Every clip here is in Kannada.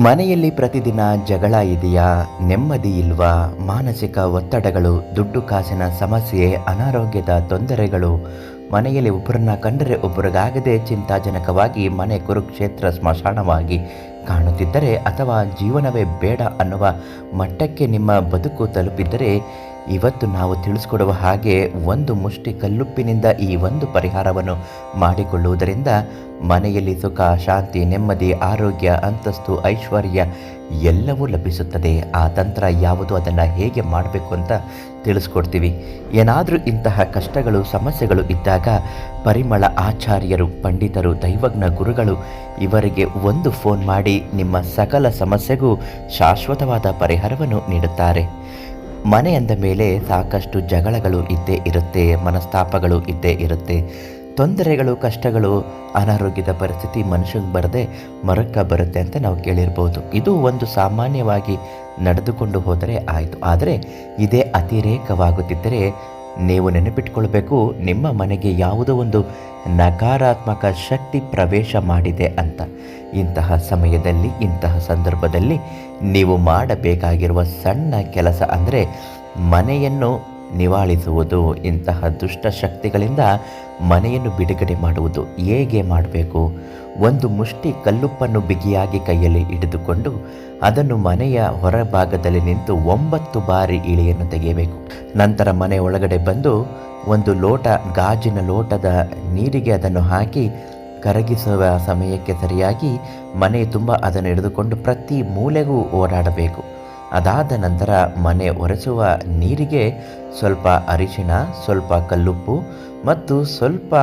ಮನೆಯಲ್ಲಿ ಪ್ರತಿದಿನ ಜಗಳ ಇದೆಯಾ? ನೆಮ್ಮದಿ ಇಲ್ವಾ? ಮಾನಸಿಕ ಒತ್ತಡಗಳು, ದುಡ್ಡು ಕಾಸಿನ ಸಮಸ್ಯೆ, ಅನಾರೋಗ್ಯದ ತೊಂದರೆಗಳು. ಮನೆಯಲ್ಲಿ ಒಬ್ಬರನ್ನ ಕಂಡರೆ ಒಬ್ಬರಿಗಾಗದೆ ಚಿಂತಾಜನಕವಾಗಿ ಮನೆ ಕುರುಕ್ಷೇತ್ರ ಸ್ಮಶಾನವಾಗಿ ಕಾಣುತ್ತಿದ್ದರೆ ಅಥವಾ ಜೀವನವೇ ಬೇಡ ಅನ್ನುವ ಮಟ್ಟಕ್ಕೆ ನಿಮ್ಮ ಬದುಕು ತಲುಪಿದ್ದರೆ ಇವತ್ತು ನಾವು ತಿಳಿಸ್ಕೊಡುವ ಹಾಗೆ ಒಂದು ಮುಷ್ಟಿ ಕಲ್ಲುಪ್ಪಿನಿಂದ ಈ ಒಂದು ಪರಿಹಾರವನ್ನು ಮಾಡಿಕೊಳ್ಳುವುದರಿಂದ ಮನೆಯಲ್ಲಿ ಸುಖ, ಶಾಂತಿ, ನೆಮ್ಮದಿ, ಆರೋಗ್ಯ, ಅಂತಸ್ತು, ಐಶ್ವರ್ಯ ಎಲ್ಲವೂ ಲಭಿಸುತ್ತದೆ. ಆ ತಂತ್ರ ಯಾವುದು, ಅದನ್ನು ಹೇಗೆ ಮಾಡಬೇಕು ಅಂತ ತಿಳಿಸ್ಕೊಡ್ತೀವಿ. ಏನಾದರೂ ಇಂತಹ ಕಷ್ಟಗಳು, ಸಮಸ್ಯೆಗಳು ಇದ್ದಾಗ ಪರಿಮಳ ಆಚಾರ್ಯರು, ಪಂಡಿತರು, ದೈವಜ್ಞ ಗುರುಗಳು ಇವರಿಗೆ ಒಂದು ಫೋನ್ ಮಾಡಿ ನಿಮ್ಮ ಸಕಲ ಸಮಸ್ಯೆಗೂ ಶಾಶ್ವತವಾದ ಪರಿಹಾರವನ್ನು ನೀಡುತ್ತಾರೆ. ಮನೆ ಅಂದ ಮೇಲೆ ಸಾಕಷ್ಟು ಜಗಳಗಳು ಇದ್ದೇ ಇರುತ್ತೆ, ಮನಸ್ತಾಪಗಳು ಇದ್ದೇ ಇರುತ್ತೆ. ತೊಂದರೆಗಳು, ಕಷ್ಟಗಳು, ಅನಾರೋಗ್ಯದ ಪರಿಸ್ಥಿತಿ ಮನುಷ್ಯಂಗೆ ಬರದೆ ಮರಕ್ಕ ಬರುತ್ತೆ ಅಂತ ನಾವು ಕೇಳಿರ್ಬೋದು. ಇದು ಒಂದು ಸಾಮಾನ್ಯವಾಗಿ ನಡೆದುಕೊಂಡು ಹೋದರೆ ಆಯಿತು. ಆದರೆ ಇದೇ ಅತಿರೇಕವಾಗುತ್ತಿದ್ದರೆ ನೀವು ನೆನಪಿಟ್ಕೊಳ್ಬೇಕು, ನಿಮ್ಮ ಮನೆಗೆ ಯಾವುದೋ ಒಂದು ನಕಾರಾತ್ಮಕ ಶಕ್ತಿ ಪ್ರವೇಶ ಮಾಡಿದೆ ಅಂತ. ಇಂತಹ ಸಮಯದಲ್ಲಿ, ಇಂತಹ ಸಂದರ್ಭದಲ್ಲಿ ನೀವು ಮಾಡಬೇಕಾಗಿರುವ ಸಣ್ಣ ಕೆಲಸ ಅಂದರೆ ಮನೆಯನ್ನು ನಿವಾಳಿಸುವುದು ಇಂತಹ ದುಷ್ಟ ಶಕ್ತಿಗಳಿಂದ ಮನೆಯನ್ನು ಬಿಡುಗಡೆ ಮಾಡುವುದು ಹೇಗೆ ಮಾಡಬೇಕು? ಒಂದು ಮುಷ್ಟಿ ಕಲ್ಲುಪ್ಪನ್ನು ಬಿಗಿಯಾಗಿ ಕೈಯಲ್ಲಿ ಹಿಡಿದುಕೊಂಡು ಅದನ್ನು ಮನೆಯ ಹೊರಭಾಗದಲ್ಲಿ ನಿಂತು ಒಂಬತ್ತು ಬಾರಿ ಇಳಿಯನ್ನು ತೆಗೆಯಬೇಕು. ನಂತರ ಮನೆ ಒಳಗಡೆ ಬಂದು ಒಂದು ಲೋಟ ಗಾಜಿನ ಲೋಟದ ನೀರಿಗೆ ಅದನ್ನು ಹಾಕಿ ಕರಗಿಸುವ ಸಮಯಕ್ಕೆ ಸರಿಯಾಗಿ ಮನೆ ತುಂಬ ಅದನ್ನು ಹಿಡಿದುಕೊಂಡು ಪ್ರತಿ ಮೂಲೆಗೂ ಓಡಾಡಬೇಕು. ಅದಾದ ನಂತರ ಮನೆ ಒರೆಸುವ ನೀರಿಗೆ ಸ್ವಲ್ಪ ಅರಿಶಿಣ ಸ್ವಲ್ಪ ಕಲ್ಲುಪ್ಪು ಮತ್ತು ಸ್ವಲ್ಪ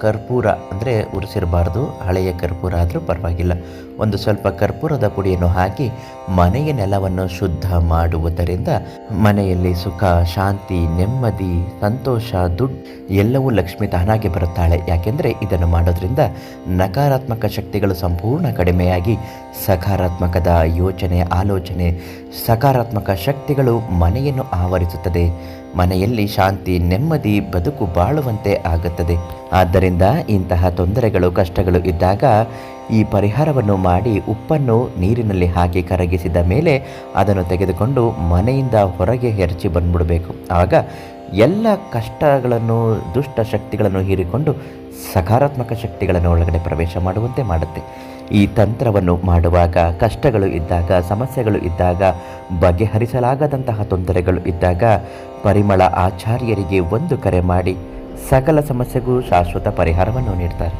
ಕರ್ಪೂರ ಅಂದರೆ ಉರಿಸಿರಬಾರ್ದು, ಹಳೆಯ ಕರ್ಪೂರ ಆದರೂ ಪರವಾಗಿಲ್ಲ. ಒಂದು ಸ್ವಲ್ಪ ಕರ್ಪೂರದ ಪುಡಿಯನ್ನು ಹಾಕಿ ಮನೆಯ ನೆಲವನ್ನು ಶುದ್ಧ ಮಾಡುವುದರಿಂದ ಮನೆಯಲ್ಲಿ ಸುಖ, ಶಾಂತಿ, ನೆಮ್ಮದಿ, ಸಂತೋಷ ದುಡ್ಡು ಎಲ್ಲವೂ ಲಕ್ಷ್ಮಿ ತಾನಾಗಿ ಬರುತ್ತಾಳೆ. ಯಾಕೆಂದರೆ ಇದನ್ನು ಮಾಡೋದ್ರಿಂದ ನಕಾರಾತ್ಮಕ ಶಕ್ತಿಗಳು ಸಂಪೂರ್ಣ ಕಡಿಮೆಯಾಗಿ ಸಕಾರಾತ್ಮಕದ ಯೋಚನೆ, ಆಲೋಚನೆ, ಸಕಾರಾತ್ಮಕ ಶಕ್ತಿಗಳು ಮನೆಯನ್ನು ಆವರಿಸುತ್ತದೆ. ಮನೆಯಲ್ಲಿ ಶಾಂತಿ, ನೆಮ್ಮದಿ, ಬದುಕು ಬಾಳುವಂತೆ ಆಗುತ್ತದೆ. ಆದ್ದರಿಂದ ಇಂತಹ ತೊಂದರೆಗಳು, ಕಷ್ಟಗಳು ಇದ್ದಾಗ ಈ ಪರಿಹಾರವನ್ನು ಮಾಡಿ ಉಪ್ಪನ್ನು ನೀರಿನಲ್ಲಿ ಹಾಕಿ ಕರಗಿಸಿದ ಮೇಲೆ ಅದನ್ನು ತೆಗೆದುಕೊಂಡು ಮನೆಯಿಂದ ಹೊರಗೆ ಹೆರಚಿ ಬಂದ್ಬಿಡಬೇಕು. ಆಗ ಎಲ್ಲ ಕಷ್ಟಗಳನ್ನು, ದುಷ್ಟ ಶಕ್ತಿಗಳನ್ನು ಹೀರಿಕೊಂಡು ಸಕಾರಾತ್ಮಕ ಶಕ್ತಿಗಳನ್ನು ಒಳಗಡೆ ಪ್ರವೇಶ ಮಾಡುವಂತೆ ಮಾಡುತ್ತೆ. ಈ ತಂತ್ರವನ್ನು ಮಾಡುವಾಗ, ಕಷ್ಟಗಳು ಇದ್ದಾಗ, ಸಮಸ್ಯೆಗಳು ಇದ್ದಾಗ, ಬಗೆಹರಿಸಲಾಗದಂತಹ ತೊಂದರೆಗಳು ಇದ್ದಾಗ ಪರಿಮಳ ಆಚಾರ್ಯರಿಗೆ ಒಂದು ಕರೆ ಮಾಡಿ ಸಕಲ ಸಮಸ್ಯೆಗೂ ಶಾಶ್ವತ ಪರಿಹಾರವನ್ನು ನೀಡ್ತಾರೆ.